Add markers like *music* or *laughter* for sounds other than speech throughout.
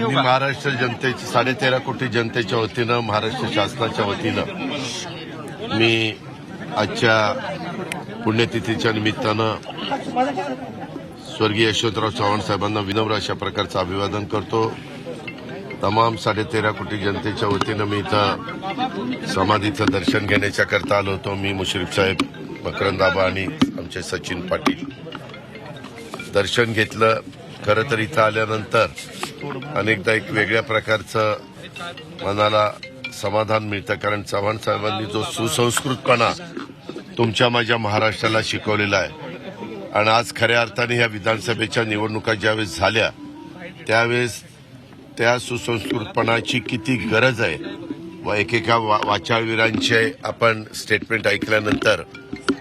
मी महाराष्ट्र जनतेची साडेतेरा कोटी जनतेच्या वतीनं महाराष्ट्र शासनाच्या वतीनं मी आजच्या पुण्यतिथीच्या निमित्तानं स्वर्गीय यशवंतराव चव्हाण साहेबांना विनम्र अशा प्रकारचं अभिवादन करतो. तमाम साडेतेरा कोटी जनतेच्या वतीनं मी इथं समाधीचं दर्शन घेण्याच्या करता आलो होतो. मी मुश्रीफ साहेब मकरंदाबा आणि आमचे सचिन पाटील. दर्शन घेतलं खरं तर इथं आल्यानंतर अनेकदा एक वेगळ्या प्रकारचं मनाला समाधान मिळतं. कारण चव्हाण साहेबांनी जो सुसंस्कृतपणा तुमच्या माझ्या महाराष्ट्राला शिकवलेला आहे. आणि आज खऱ्या अर्थाने ह्या विधानसभेच्या निवडणुका ज्यावेळेस झाल्या त्यावेळेस त्या सुसंस्कृतपणाची किती गरज आहे. व एकेका वा- वाचाळवीरांचे आपण स्टेटमेंट ऐकल्यानंतर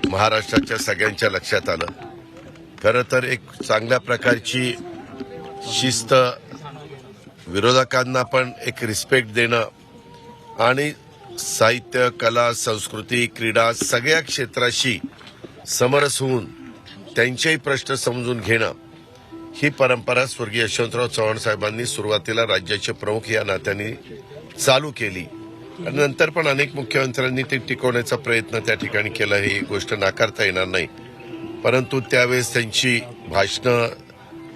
महाराष्ट्राच्या सगळ्यांच्या लक्षात आलं. खरं तर एक चांगल्या प्रकारची शिस्त विरोधकांना पण एक रिस्पेक्ट देणं आणि साहित्य कला संस्कृती क्रीडा सगळ्या क्षेत्राशी समरस होऊन त्यांचेही प्रश्न समजून घेणं ही परंपरा स्वर्गीय यशवंतराव चव्हाण साहेबांनी सुरुवातीला राज्याचे प्रमुख या नात्याने चालू केली. आणि नंतर पण अनेक मुख्यमंत्र्यांनी ते टिकवण्याचा प्रयत्न त्या ठिकाणी केला. ही गोष्ट नाकारता येणार नाही. परंतु त्यावेळेस त्यांची भाषणं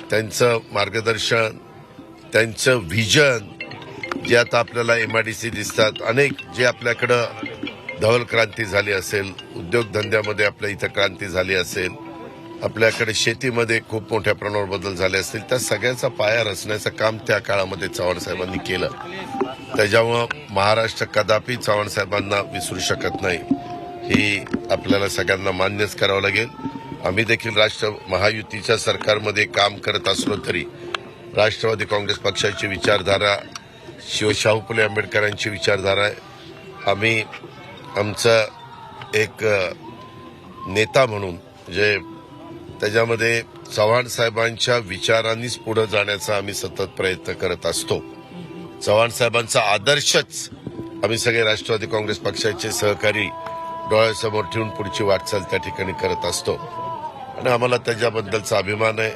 त्यांचं मार्गदर्शन त्यांचं व्हिजन जे आता आपल्याला एम आय डी सी दिसतात अनेक जे आपल्याकडं धवल क्रांती झाली असेल उद्योगधंद्यामध्ये आपल्या इथं क्रांती झाली असेल आपल्याकडे शेतीमध्ये खूप मोठ्या प्रमाणावर बदल झाले असतील त्या सगळ्याचा पाया रचण्याचं काम त्या काळामध्ये चव्हाण साहेबांनी केलं. त्याच्यामुळं महाराष्ट्र कदापि चव्हाण साहेबांना विसरू शकत नाही. ही आपल्याला सगळ्यांना मान्यच करावं लागेल. आम्ही देखील राष्ट्र महायुतीच्या सरकारमध्ये काम करत असलो तरी राष्ट्रवादी काँग्रेस पक्षाची विचारधारा शिवशाहू फुले आंबेडकरांची विचारधारा आम्ही आमचं एक नेता म्हणून जे त्याच्यामध्ये चव्हाण साहेबांच्या विचारांनीच पुढे जाण्याचा आम्ही सतत प्रयत्न करत असतो. चव्हाण साहेबांचा आदर्शच आम्ही सगळे राष्ट्रवादी काँग्रेस पक्षाचे सहकारी डोळ्यासमोर ठेवून पुढची वाटचाल त्या ठिकाणी करत असतो. आणि आम्हाला त्याच्याबद्दलचा अभिमान आहे.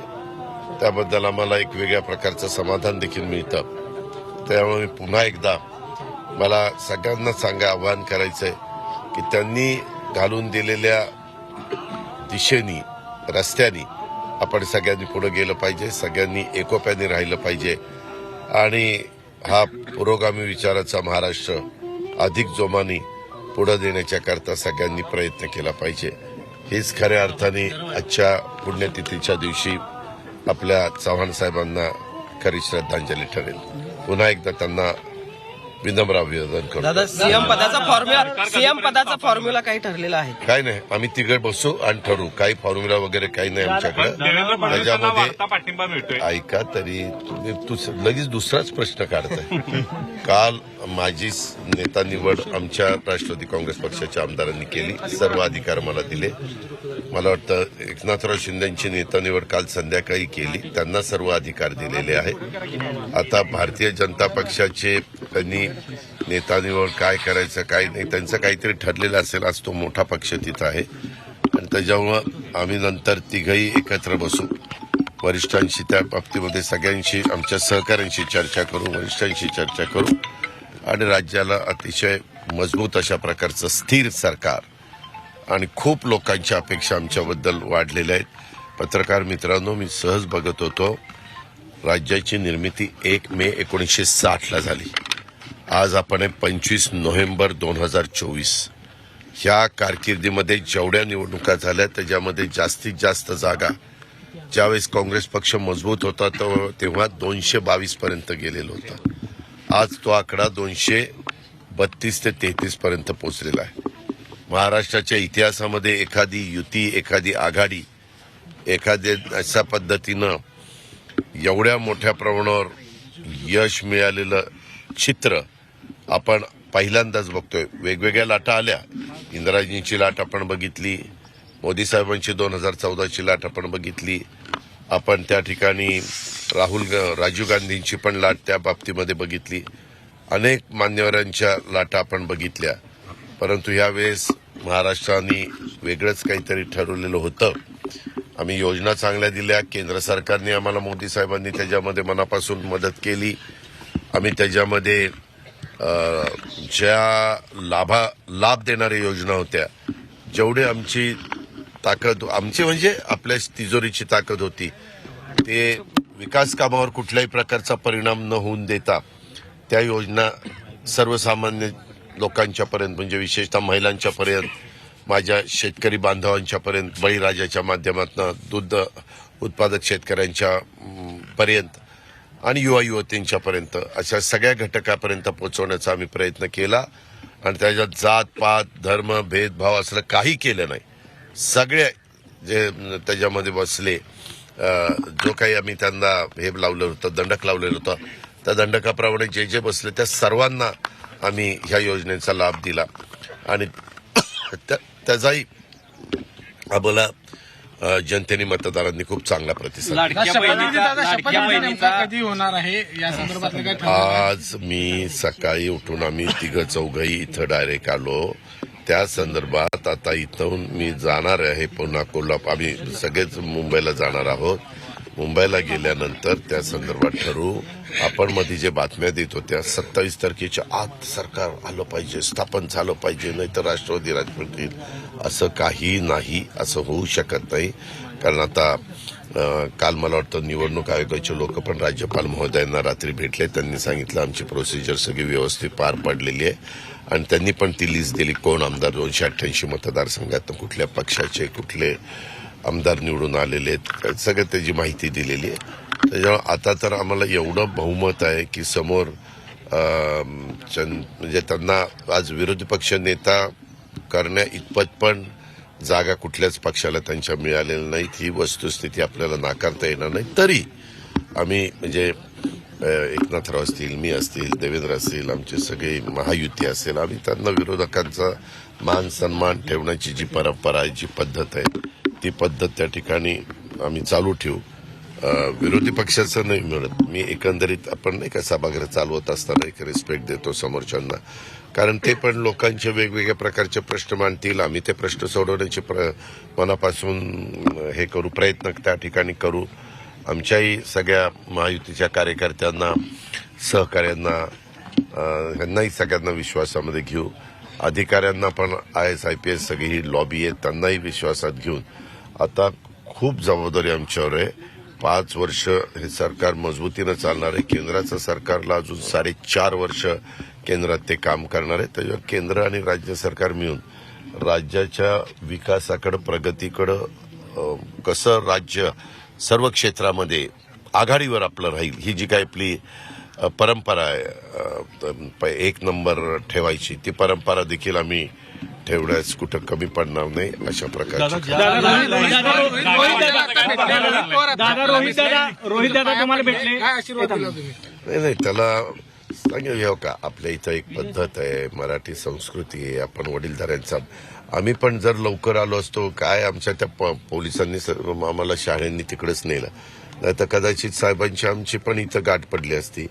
त्याबद्दल आम्हाला एक वेगळ्या प्रकारचं समाधान देखील मिळतं. त्यामुळे मी पुन्हा एकदा मला सगळ्यांना सांगा आवाहन करायचंय की त्यांनी घालून दिलेल्या दिशेनी रस्त्यानी आपण सगळ्यांनी पुढे गेलं पाहिजे सगळ्यांनी एकोप्याने राहिलं पाहिजे. आणि हा पुरोगामी विचाराचा महाराष्ट्र अधिक जोमाने पुढे देण्याच्या करता सगळ्यांनी प्रयत्न केला पाहिजे. हीच खऱ्या अर्थाने आजच्या पुण्यतिथीच्या दिवशी आपल्या चव्हाण साहेबांना खरी श्रद्धांजली ठरेल. पुन्हा एकदा त्यांना विनम्र अभिवादन करतो. दादा सीएम पदाचा फॉर्म्युला सीएम पदाचा फॉर्म्युला काही ठरलेला आहे. काय नाही आम्ही तिघे बसू आणि ठरवू. काही फॉर्म्युला वगैरे काही नाही आमच्याकडे. देवेंद्र फडणवीसांना त्याच्यामध्ये वाढता पाठिंबा मिळतोय. ऐका तरी तुम्ही तू लगेच दुसराच प्रश्न काढताय. काल माझी नेता निवड आमच्या राष्ट्रवादी काँग्रेस पक्षाच्या आमदारांनी केली. सर्व अधिकार मला दिले. मला वाटतं एकनाथराव शिंदेची नेता निवड काल संध्याकाळी केली. त्यांना सर्व अधिकार दिलेले आहे आता भारतीय जनता पक्षाचे त्यांनी नेता निवड काय करायचं काय नाही त्यांचं काहीतरी ठरलेलं असेल आज तो मोठा पक्ष तिथं आहे. आणि त्याच्यामुळं आम्ही नंतर तिघही एकत्र बसू. वरिष्ठांशी त्या बाबतीमध्ये सगळ्यांशी आमच्या सहकाऱ्यांशी चर्चा करू वरिष्ठांशी चर्चा करू. आणि राज्याला अतिशय मजबूत अशा प्रकारचं स्थिर सरकार आणि खूप लोकांच्या अपेक्षा आमच्याबद्दल वाढलेल्या आहेत. पत्रकार मित्रांनो मी सहज बघत होतो राज्याची निर्मिती एक मे एकोणीसशे साठला झाली. आज आपण आहे पंचवीस नोव्हेंबर दोन हजार चोवीस. ह्या कारकिर्दीमध्ये जेवढ्या निवडणुका झाल्या त्याच्यामध्ये जास्तीत जास्त जागा. ज्यावेळेस काँग्रेस पक्ष मजबूत होता तो- तेव्हा दोनशे बावीस पर्यंत गेलेला होता. आज तो आकडा दोनशे बत्तीस ते तेहतीस पर्यंत पोहोचलेला आहे. महाराष्ट्राच्या इतिहासामध्ये एखादी युती एखादी आघाडी एखाद्या अशा पद्धतीनं एवढ्या मोठ्या प्रमाणावर यश मिळालेलं चित्र आपण पहिल्यांदाच बघतोय. वेगवेगळ्या लाटा आल्या. इंदिराजींची लाट आपण बघितली. मोदी साहेबांची दोन हजार चौदाची लाट आपण बघितली. आपण त्या ठिकाणी राहुल राजीव गांधींची पण लाट त्या बाबतीमध्ये बघितली. अनेक मान्यवरांच्या लाटा आपण बघितल्या. परंतु यावेळेस महाराष्ट्राने वेगळंच काहीतरी ठरवलेलं होतं. आम्ही योजना चांगल्या दिल्या. केंद्र सरकारने आम्हाला मोदी साहेबांनी त्याच्यामध्ये मनापासून मदत केली. आम्ही त्याच्यामध्ये ज्या लाभा लाभ देणाऱ्या योजना होत्या जेवढे आमची ताकद आमची म्हणजे आपल्या तिजोरीची ताकद होती. ते विकास कामावर कुठल्याही प्रकारचा परिणाम न होऊन देता त्या योजना सर्वसामान्य लोकांच्या पर्यंत म्हणजे विशेषतः महिलांच्या पर्यंत माझ्या शेतकरी बांधवांच्या पर्यंत बळीराजाच्या माध्यमातून दूध उत्पादक शेतकऱ्यांच्या पर्यंत आणि युवा युवतींच्या पर्यंत अशा सगळ्या घटकापर्यंत पोहोचवण्याचा आम्ही प्रयत्न केला. आणि त्याच्यात जात पात धर्म भेदभाव असलं काही केलं नाही. सगळे जे त्याच्यामध्ये बसले जो काही आम्ही त्यांना हे लावलं होतं दंडक लावलेलं होतं त्या दंडकाप्रमाणे जे जे बसले त्या सर्वांना आम्ही ह्या योजनेचा लाभ दिला. आणि त्या- त्याचाही आम्हाला जनतेने मतदारांनी खूप चांगला प्रतिसाद आज मी सकाळी उठून आम्ही तिघ चौघही इथं डायरेक्ट आलो. त्या संदर्भात आता इथून मी जाणार आहे पुन्हा कोल्हापूर आम्ही सगळेच मुंबईला जाणार आहोत. मुंबईला गेल्यानंतर त्या संदर्भात ठरवू आपण मध्ये जे बातम्या देत होत्या सत्तावीस तारखेच्या आत सरकार आलं पाहिजे स्थापन झालं पाहिजे नाही तर राष्ट्रवादी राजवट येईल असं काही नाही असं होऊ शकत नाही. कारण आता काल मला वाटतं निवडणूक आयोगाचे लोक पण राज्यपाल महोदयांना रात्री भेटले. त्यांनी सांगितलं आमची प्रोसिजर सगळी व्यवस्थित पार पडलेली आहे. आणि त्यांनी पण ती लिस्ट दिली कोण आमदार दोनशे अठ्ठ्याऐंशी मतदारसंघातून कुठल्या पक्षाचे कुठले आमदार निवडून आलेले आहेत? सगळं त्याची माहिती दिलेली आहे. त्याच्यामुळे आता तर आम्हाला एवढं बहुमत आहे की समोर म्हणजे त्यांना आज विरोधी पक्ष नेता करण्या इतपत पण जागा कुठल्याच पक्षाला त्यांच्या मिळालेल्या नाहीत. ही वस्तुस्थिती आपल्याला नाकारता येणार नाही. तरी आम्ही म्हणजे एकनाथराव असतील मी असतील देवेंद्र असतील आमचे सगळे महायुती असेल आम्ही त्यांना विरोधकांचा मान सन्मान ठेवण्याची जी परंपरा आहे जी पद्धत आहे ती पद्धत त्या ठिकाणी आम्ही चालू ठेवू. विरोधी पक्षाचं नाही मिळत मी एकंदरीत आपण नाही का सभागृह चालवत असताना एक रिस्पेक्ट देतो समोरच्यांना. कारण ते पण लोकांचे वेगवेगळ्या प्रकारचे प्रश्न मांडतील. आम्ही ते प्रश्न सोडवण्याचे प्र मनापासून हे करू प्रयत्न त्या ठिकाणी करू. आमच्याही सगळ्या महायुतीच्या कार्यकर्त्यांना सहकाऱ्यांना ह्यांनाही सगळ्यांना विश्वासामध्ये घेऊ. अधिकाऱ्यांना पण I S I P S सगळी ही लॉबी आहे त्यांनाही विश्वासात घेऊन. आता खूप जबाबदारी आमच्यावर आहे. पाच वर्ष हे सरकार मजबूतीनं चालणार आहे. केंद्राचं सरकारला अजून साडेचार वर्ष केंद्रात ते काम करणार आहे. त्याच्यावर केंद्र आणि राज्य सरकार मिळून राज्याच्या विकासाकडं प्रगतीकडं कसं राज्य सर्व क्षेत्रामध्ये आघाडीवर आपलं राहील ही जी काही आपली परंपरा आहे प- एक नंबर ठेवायची ती परंपरा देखील आम्ही ठेवण्यास कुठं कमी पडणार नाही अशा प्रकारची दादा रोहित दादा रोहित दादा तुम्हाला भेटले काय आशीर्वाद दिला तुम्ही नाही नाही त्याला सांगेल घेऊ का आपल्या इथं एक पद्धत आहे मराठी संस्कृती आहे आपण वडीलधाऱ्यांचा आम्ही पण जर लवकर आलो असतो काय आमच्या त्या पोलिसांनी सर्व आम्हाला शाळांनी तिकडेच नेलं नाही तर कदाचित साहेबांची आमची पण इथं गाठ पडली असती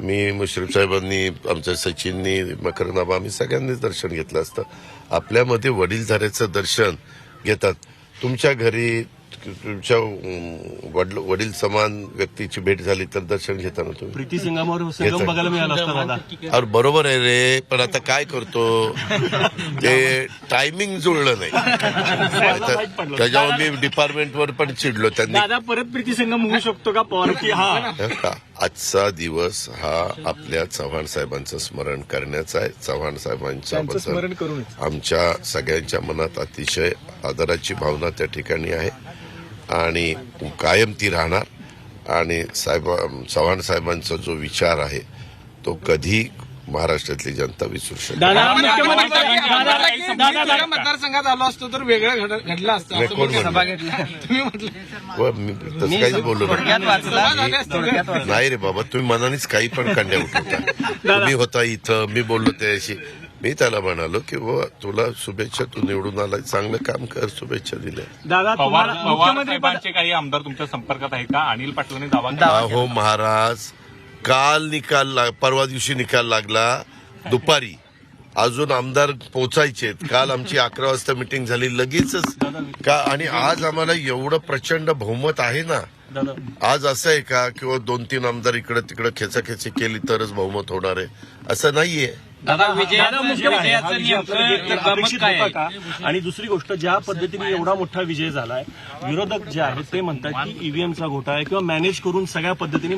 मी मुश्रीफ साहेबांनी आमच्या सचिननी मकरनाबा आम्ही सगळ्यांनीच दर्शन घेतलं असतं. आपल्यामध्ये वडीलधाऱ्याचं दर्शन घेतात. तुमच्या घरी तुमच्या वडील वडील समान व्यक्तीची भेट झाली तर दर्शन घेताना तुम्ही? प्रीती सिंगामवर बघायला मिळाला अरे बरोबर आहे रे पण आता काय करतो? ते टायमिंग जुळलं नाही. त्याच्यावर मी डिपार्टमेंटवर पण चिडलो त्यांनी. दादा परत प्रीती संगम होऊ शकतो का? पवार की हा. हे. का? आजचा दिवस हा आपल्या चव्हाण साहेबांचं स्मरण करण्याचा आहे. चव्हाण साहेबांच्या बद्दल आमच्या सगळ्यांच्या मनात अतिशय आदराची भावना त्या ठिकाणी आहे. आणि कायम ती राहणार. आणि साहेब चव्हाण साहेबांचा जो विचार आहे तो कधी महाराष्ट्रातली जनता विसरू शकते दादा मुख्यमंत्री दादा मी दादा तुझ्या मतदारसंघात आलो असतो तर वेगळं घड- घडलं असतं. असं कोण. म्हणलं? सभा घेतल्या. तुम्ही म्हटलं. व मी तसं काही बोललो थोडक्यात नाही. वाचला झाले असते. थोडक्यात वाचला. नाही रे बाबा तुम्ही मनानेच काही पण कंड्या उठवता. *laughs* तुम्ही होता इथं मी बोललो त्याशी. मी त्याला म्हणालो की बुवा तुला शुभेच्छा तू निवडून आला चांगलं काम कर शुभेच्छा दिल्या. दादा पवार तुम्हाला पवार मुख्यमंत्री पद साहेबांचे काही आमदार तुमच्या संपर्कात आहे का? अनिल पाटलांनी दावा केला. अहो महाराज काल निकाल लाग- परवा दिवशी निकाल लागला. दुपारी. अजून आमदार पोचायचे काल आमची अकरा वाजता मिटिंग झाली. लगेचच का आणि आज आम्हाला एवढं प्रचंड बहुमत आहे ना. आज असं आहे का किंवा दोन तीन आमदार इकडे तिकडे खेचाखेची केली तरच बहुमत होणार आहे. असं नाहीये. दादा मुख्यमंत्री अपेक्षित होता का? आणि दुसरी गोष्ट ज्या पद्धतीने एवढा मोठा विजय झालाय विरोधक जे आहेत ते म्हणतात की ईव्हीएमचा घोटाळा आहे किंवा मॅनेज करून सगळ्या पद्धतीने.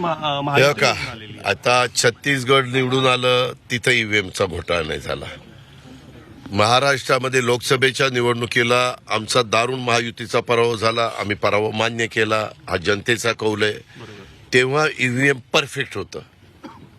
आता छत्तीसगड निवडून आलं तिथं ईव्हीएमचा घोटाळा नाही झाला. महाराष्ट्रामध्ये लोकसभेच्या निवडणुकीला आमचा दारुण महायुतीचा पराभव झाला आम्ही पराभव मान्य केला हा जनतेचा कौल आहे. तेव्हा ईव्हीएम परफेक्ट होतं.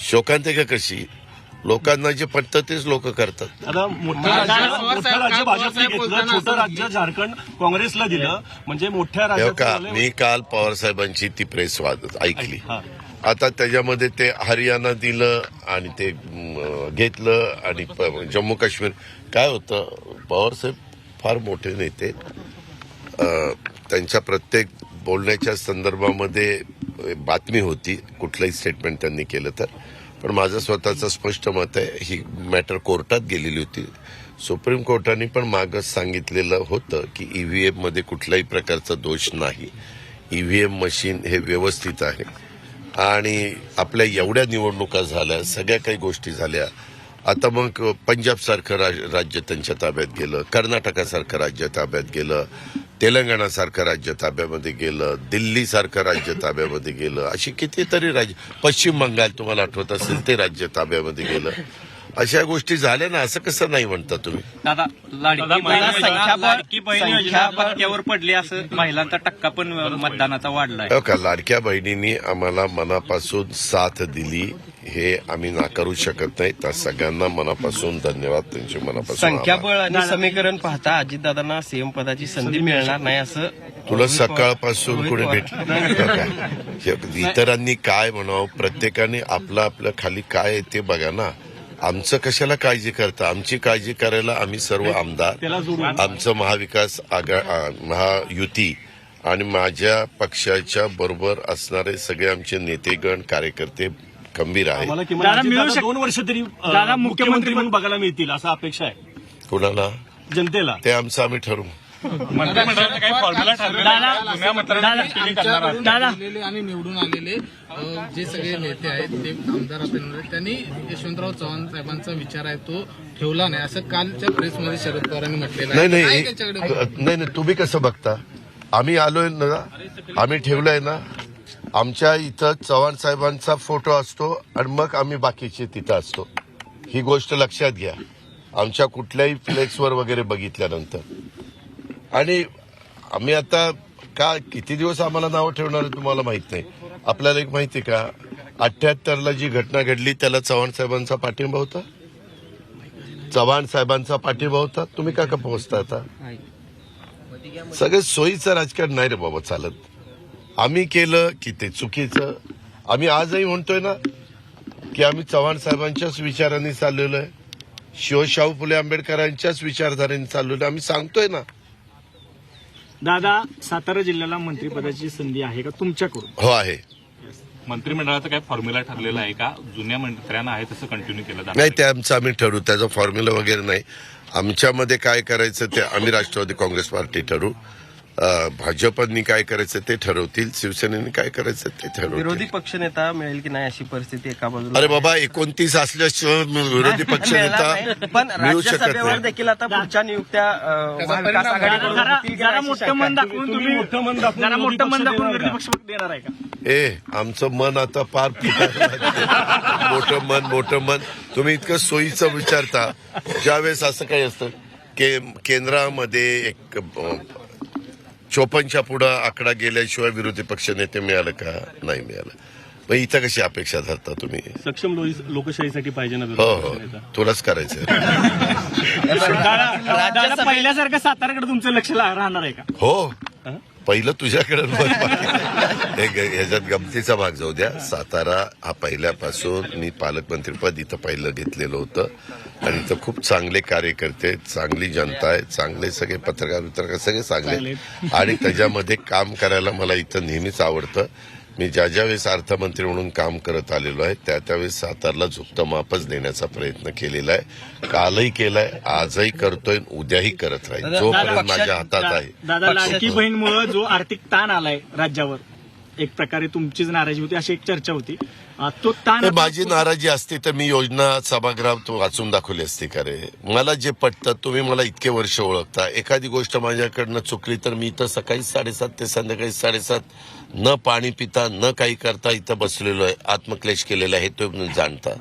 शोकांत आहे का कशी? लोकांना जे पटतं तेच लोक करतात. आता मोठं पवार राज्य मोठं भाजपने घेतलं छोटं राज्य झारखंड काँग्रेसला दिलं. म्हणजे मोठ्या हे राज्यात. मी काल पवार साहेबांची ती प्रेस वाद ऐकली. हा. आता त्याच्यामध्ये ते हरियाणा दिलं आणि ते म, घेतलं आणि प- जम्मू काश्मीर. काय होतं पवार साहेब फार मोठे नेते. अ, त्यांच्या प्रत्येक बोलण्याच्या संदर्भामध्ये बातमी होती कुठलंही स्टेटमेंट त्यांनी केलं तर. पण माझं स्वतःचं स्पष्ट मत आहे ही मॅटर कोर्टात गेलेली होती. सुप्रीम कोर्टाने पण मागं सांगितलेलं होतं की ईव्हीएममध्ये कुठल्याही प्रकारचा दोष नाही. ईव्हीएम मशीन हे व्यवस्थित आहे. आणि आपल्या एवढ्या निवडणुका झाल्या सगळ्या काही गोष्टी झाल्या. आता मग पंजाबसारखं राज- राज्य त्यांच्या ताब्यात गेलं कर्नाटकासारखं राज्य ताब्यात गेलं. तेलंगणासारखं राज्य ताब्यामध्ये गेलं दिल्ली सारखं राज्य ताब्यामध्ये गेलं अशी कितीतरी राज्य पश्चिम बंगाल तुम्हाला आठवत असेल ते राज्य ताब्यामध्ये गेलं. अशा गोष्टी झाल्या ना असं कसं नाही म्हणता तुम्ही? दादा लाडकी बहीण पडली असं महिलांचा टक्का पण मतदानाचा वाढलाय. हो का लाडक्या बहिणींनी आम्हाला मनापासून साथ दिली हे आम्ही नाकारू शकत नाही. त्या सगळ्यांना मनापासून धन्यवाद त्यांचे मनापासून. संख्याबळ आणि समीकरण पाहता अजितदादांना सीएम पदाची संधी मिळणार नाही असं तुला सकाळपासून कोणी भेटलं? इतरांनी काय म्हणावं? प्रत्येकाने आपलं आपलं खाली काय आहे ते बघा ना. आमचं कशाला काळजी करता? आमची काळजी करायला आम्ही सर्व आमदार आमचं महाविकास आघा महायुती आणि माझ्या पक्षाच्या बरोबर असणारे सगळे आमचे नेतेगण कार्यकर्ते खंबीर आहेत. दोन वर्ष तरी मुख्यमंत्री म्हणून बघायला मिळतील असं अपेक्षा आहे. कुणाला? जनतेला. ते आमचं आम्ही ठरवू. मंत्रिमंडळाचा काही फॉर्म्युला ठरलेला आणि निवडून आलेले जे सगळे नेते आहेत ते आमदार त्यांनी यशवंतराव चव्हाण साहेबांचा विचार आहे तो ठेवला नाही. असं कालच्या प्रेसमध्ये शरद पवारांनी म्हटलेलं नाही नाही नाही तुम्ही कसं बघता? आम्ही आलोय ना आम्ही ठेवलंय ना आमच्या इथं चव्हाण साहेबांचा फोटो असतो आणि मग आम्ही बाकीचे तिथं असतो. ही गोष्ट लक्षात घ्या. आमच्या कुठल्याही फ्लेक्सवर वगैरे बघितल्यानंतर. आणि आम्ही आता का किती दिवस आम्हाला नावं ठेवणार आहे तुम्हाला माहीत नाही. आपल्याला एक माहिती आहे का? अठ्याहत्तरला जी घटना घडली त्याला चव्हाण साहेबांचा पाठिंबा होता? चव्हाण साहेबांचा पाठिंबा होता? तुम्ही का का पोहोचता आता? सगळं सोयीचं राजकारण नाही रे बाबा चालत. आम्ही केलं की ते चुकीचं. आम्ही आजही म्हणतोय ना की आम्ही चव्हाण साहेबांच्याच विचारांनी चाललेलो आहे. शिवशाहू फुले आंबेडकरांच्याच विचारधारेने चाललेलो आम्ही सांगतोय ना दादा सातारा जिल्ह्याला मंत्रिपदाची संधी आहे का तुमच्याकडून? हो आहे. मंत्रिमंडळाचा काही फॉर्म्युला ठरलेला आहे का? जुन्या मंत्र्यांना आहे तसं कंटिन्यू केलं नाही ते आमचं आम्ही ठरवू. त्याचा फॉर्म्युला वगैरे नाही. आमच्यामध्ये काय करायचं ते आम्ही राष्ट्रवादी काँग्रेस पार्टी ठरवू. भाजपनी काय करायचं ते ठरवतील शिवसेनेने काय करायचं ते विरोधी ठरवतील पक्षनेता मिळेल की नाही अशी परिस्थिती एका बाजूला अरे बाबा एकोणतीस असल्याशिवाय विरोधी *laughs* पक्ष मिळणार नेता नाही. पण मिळू शकत राज्यसभेवर नाही देखील आता पुढच्या नियुक्त्या अं, त्याचा महाविकास परिणाम आघाडीकडून जरा होतील की जरा नाही अशी मोठं शंका मन आहे. दाखवून तुम्ही तुम्ही मोठं मन दाखवून जरा विरोधी मोठं मन पक्ष दाखवून देणार विरोधी का? पक्ष देणार आहे का ए आमचं मन आता फार फुटायला लागलं. मोठं मन मोठं मन तुम्ही इतकं सोयीचं विचारता ज्यावेळेस असं काही असतं के केंद्रामध्ये एक अं, चोपनच्या पुढं आकडा गेल्याशिवाय विरोधी पक्ष नेते मिळालं का? नाही मिळालं. मग इथं कशी अपेक्षा धरता तुम्ही? सक्षम लो- लोकशाहीसाठी पाहिजे ना हो विरोधी हो. तुलाच करायचं दादा दादा पहिल्यासारखं साताऱ्याकडे तुमचं लक्ष ला- राहणार आहे का? हो? पहिलं तुझ्याकडे बघ. एक ह्याच्यात गमतीचा भाग जाऊ द्या. सातारा हा पहिल्यापासून मी पालकमंत्रीपद इथं पहिलं घेतलेलं होतं. आणि इथं खूप चांगले कार्यकर्ते चांगली जनता आहे चांगले सगळे पत्रकार वित्रकार सगळे चांगले. आणि त्याच्यामध्ये काम करायला मला इथं नेहमीच आवडतं. मी ज्या ज्या वेळेस अर्थमंत्री म्हणून काम करत आलेलो आहे त्या त्यावेळेस सातारला झुकतं मापच देण्याचा प्रयत्न केलेला आहे. कालही केलाय आजही करतोय उद्याही करत राहील. जोपर्यंत माझ्या हातात आहे. दादा लाडकी बहीणमुळे जो आर्थिक ताण आलाय राज्यावर एक प्रकारे तुमचीच नाराजी होती अशी एक चर्चा होती. तो ताण माझी नाराजी असती तर मी योजना सभागृहात तो वाचून दाखवली असती का रे मला जे पटतं तुम्ही मला इतके वर्ष ओळखता. एखादी गोष्ट माझ्याकडनं चुकली तर मी इथं सकाळी साडेसात ते संध्याकाळी साडेसात न पाणी पिता न काही करता इथं बसलेलो आहे. आत्मक्लेश केलेला आहे तो जाणता.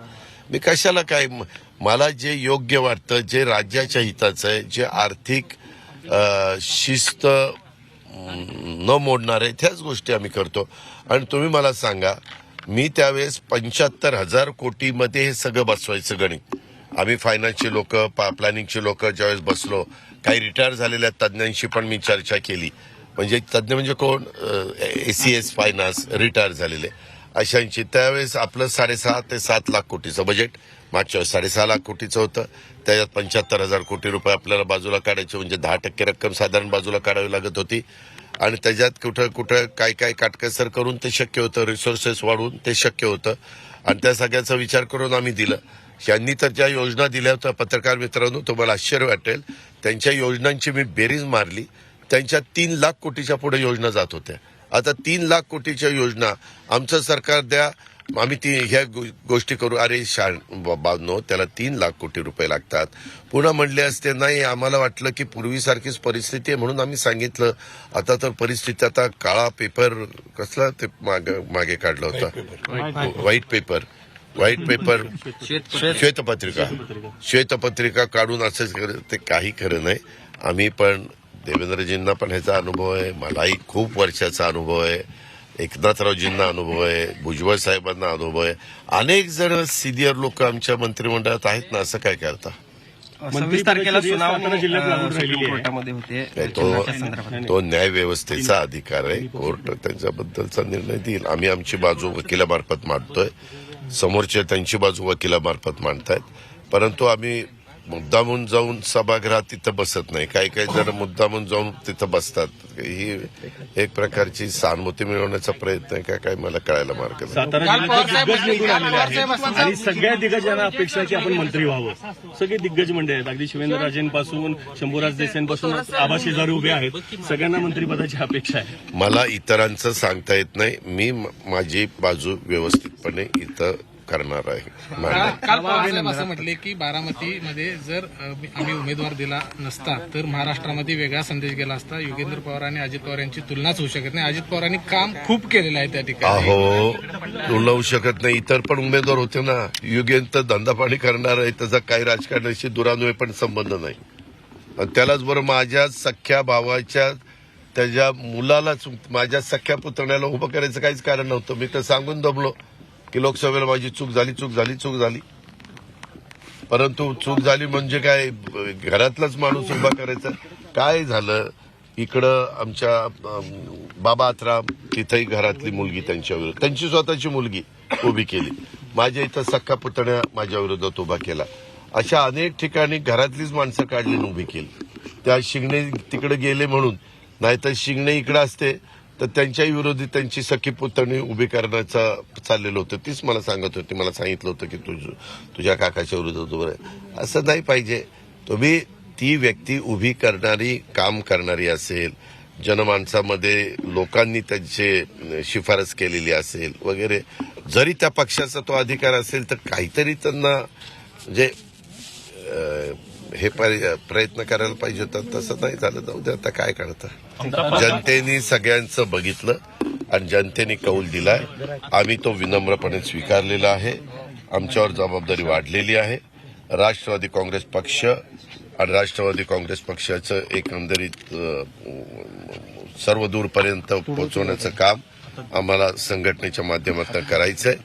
मी कशाला काय मला जे योग्य वाटतं जे राज्याच्या हिताचं आहे जे आर्थिक शिस्त न मोडणारे त्याच गोष्टी आम्ही करतो. आणि तुम्ही मला सांगा मी त्यावेळेस पंच्याहत्तर हजार कोटीमध्ये हे सगळं बसवायचं गणित. आम्ही फायनान्सचे लोक प्लॅनिंगचे लोक ज्यावेळेस बसलो काही रिटायर झालेल्या तज्ज्ञांशी पण मी चर्चा केली. म्हणजे तज्ज्ञ म्हणजे कोण? A C S finance retire झालेले. अशांची. त्यावेळेस आपलं साडेसहा ते सात लाख कोटीचं बजेट मागच्या साडेसहा लाख कोटीचं होतं. त्याच्यात पंच्याहत्तर हजार कोटी रुपये आपल्याला बाजूला काढायचे म्हणजे दहा टक्के रक्कम साधारण बाजूला काढावी लागत होती. आणि त्याच्यात कुठं कुठं काय काय काटकसर करून ते शक्य होतं रिसोर्सेस वाढवून ते शक्य होतं. आणि त्या सगळ्याचा विचार करून आम्ही दिलं. यांनी तर ज्या योजना दिल्या होत्या पत्रकार मित्रांनो तुम्हाला आश्चर्य वाटेल. त्यांच्या योजनांची मी बेरीज मारली. त्यांच्या तीन लाख कोटीच्या पुढे योजना जात होत्या. आता तीन लाख कोटीच्या योजना आमचं सरकार द्या आम्ही ती ह्या गोष्टी करू. अरे शाण बाबनो त्याला तीन लाख कोटी रुपये लागतात. पुन्हा म्हणले असते नाही आम्हाला वाटलं की पूर्वीसारखीच परिस्थिती आहे. म्हणून आम्ही सांगितलं. आता तर परिस्थिती आता काळा पेपर कसला ते मागे मागे काढला होता? व्हाईट पेपर व्हाईट पेपर श्वेतपत्रिका श्वेतपत्रिका काढून असंच कर- ते काही खरं नाही. आम्ही पण देवेंद्रजींना पण ह्याचा अनुभव आहे. मलाही खूप वर्षाचा अनुभव आहे. एकनाथरावजींना अनुभव आहे भुजबळ साहेबांना अनुभव आहे. अनेक जण सिनियर लोक आमच्या मंत्रिमंडळात आहेत ना असं काय करता? सव्वीस तारखेला सुनावणी जिल्ह्यात. कोर्टामध्ये होते तो तो न्याय व्यवस्थेचा अधिकार आहे. कोर्ट त्यांच्याबद्दलचा निर्णय देईल. आम्ही आमची बाजू वकिलामार्फत मांडतोय. समोरचे त्यांची बाजू वकिलामार्फत मांडतायत. परंतु आम्ही मुद्दामून जाऊन सभागृहात तिथं बसत नाही. काही काही जण मुद्दामून जाऊन तिथं बसतात. ही एक प्रकारची सहानुभूती मिळवण्याचा प्रयत्न आहे का काय मला कळायला मार्ग आणि सगळ्या दिग्गजांना अपेक्षा आहे की आपण मंत्री व्हावं. सगळे दिग्गज मंडळी आहेत. अगदी शिवेंद्रराजेंपासून शंभूराज देसाईंपासून आबा शेजारी उभे आहेत. सगळ्यांना मंत्रिपदाची अपेक्षा आहे. मला इतरांचं सांगता येत नाही. म- माझी बाजू व्यवस्थितपणे इथं करणार आहे. काल पवारसाहेब असं म्हटले की बारामतीमध्ये जर अ, आम्ही उमेदवार दिला नसता तर महाराष्ट्रामध्ये वेगळा संदेश गेला असता. योगेंद्र पवार आणि अजित पवार यांची तुलनाच होऊ शकत नाही. अजित पवारांनी काम खूप केलेलं आहे त्या ठिकाणी. अहो तुला होऊ शकत नाही. इतर पण उमेदवार होते ना. युगेंत धंदा पाणी करणार आहे. त्याचा काही राजकारणाशी दुरान्वय पण संबंध नाही. आणि त्यालाच बरं माझ्या सख्या भावाच्या त्याच्या मुलालाच माझ्या सख्या पुतण्याला उभं करायचं काहीच कारण नव्हतं. मी तर सांगून दमलो की लोकसभेला माझी चूक झाली चूक झाली चूक झाली. परंतु चूक झाली म्हणजे काय घरातलाच माणूस उभा करायचा. काय झालं? इकडं आमच्या बाबा आत्राम तिथंही घरातली मुलगी त्यांच्या विरोधात त्यांची स्वतःची मुलगी उभी केली. माझ्या इथं सख्खा पुतण्या माझ्या विरोधात उभा केला. अशा अनेक ठिकाणी घरातलीच माणसं काढली आणि उभी केली. त्या शिंगणे तिकडे गेले म्हणून नाहीतर शिंगणे इकडे असते तर त्यांच्याही विरोधी त्यांची सखी पुतणी उभी करण्याचं चाललेलं होतं. तीच मला सांगत होती. मला सांगितलं होतं की तुझ तुझ्या काकाच्या विरोधात उभं असं नाही पाहिजे. तुम्ही ती व्यक्ती उभी करणारी काम करणारी असेल जनमानसामध्ये लोकांनी त्यांचे शिफारस केलेली असेल वगैरे जरी त्या पक्षाचा तो अधिकार असेल तर काहीतरी त्यांना म्हणजे हे पर्य- प्रयत्न करायला पाहिजे होता तसं नाही झालं. जाऊ दे आता काय करता जनतेने सगळ्यांचं बघितलं आणि जनतेने कौल दिलाय. आम्ही तो विनम्रपणे स्वीकारलेला आहे. आमच्यावर जबाबदारी वाढलेली आहे. राष्ट्रवादी काँग्रेस पक्ष आणि राष्ट्रवादी काँग्रेस पक्षाचं एकंदरीत सर्व दूरपर्यंत पोहोचवण्याचं काम आम्हाला संघटनेच्या माध्यमातून करायचंय.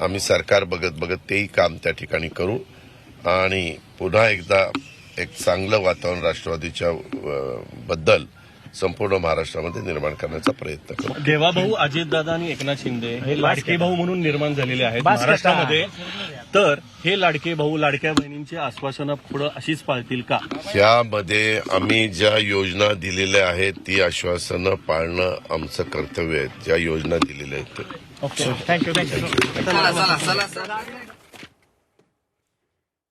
आम्ही सरकार बघत बघत तेही काम त्या ठिकाणी करू. आणि पुन्हा एकदा एक चांगलं वातावरण राष्ट्रवादीच्या बद्दल संपूर्ण महाराष्ट्रामध्ये निर्माण करण्याचा प्रयत्न करू. देवा भाऊ अजितदादा आणि एकनाथ शिंदे हे लाडके भाऊ म्हणून निर्माण झालेले आहेत महाराष्ट्रामध्ये. तर हे लाडके भाऊ लाडक्या बहिणींची आश्वासनं पुढे अशीच पाळतील का? यामध्ये आम्ही ज्या योजना दिलेल्या आहेत ती आश्वासनं पाळणं आमचं कर्तव्य आहे. ज्या योजना दिलेल्या आहेत ते. ओके थँक्यू थँक्यू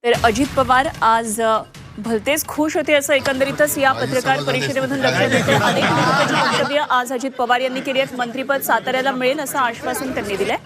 तर अजित पवार आज भलतेच खुश होते असं एकंदरीतच या पत्रकार परिषदेमधून लक्षात येते अनेक महत्वाची वक्तव्य आज अजित पवार यांनी केली आहेत. मंत्रीपद साताऱ्याला मिळेल असं आश्वासन त्यांनी दिलंय.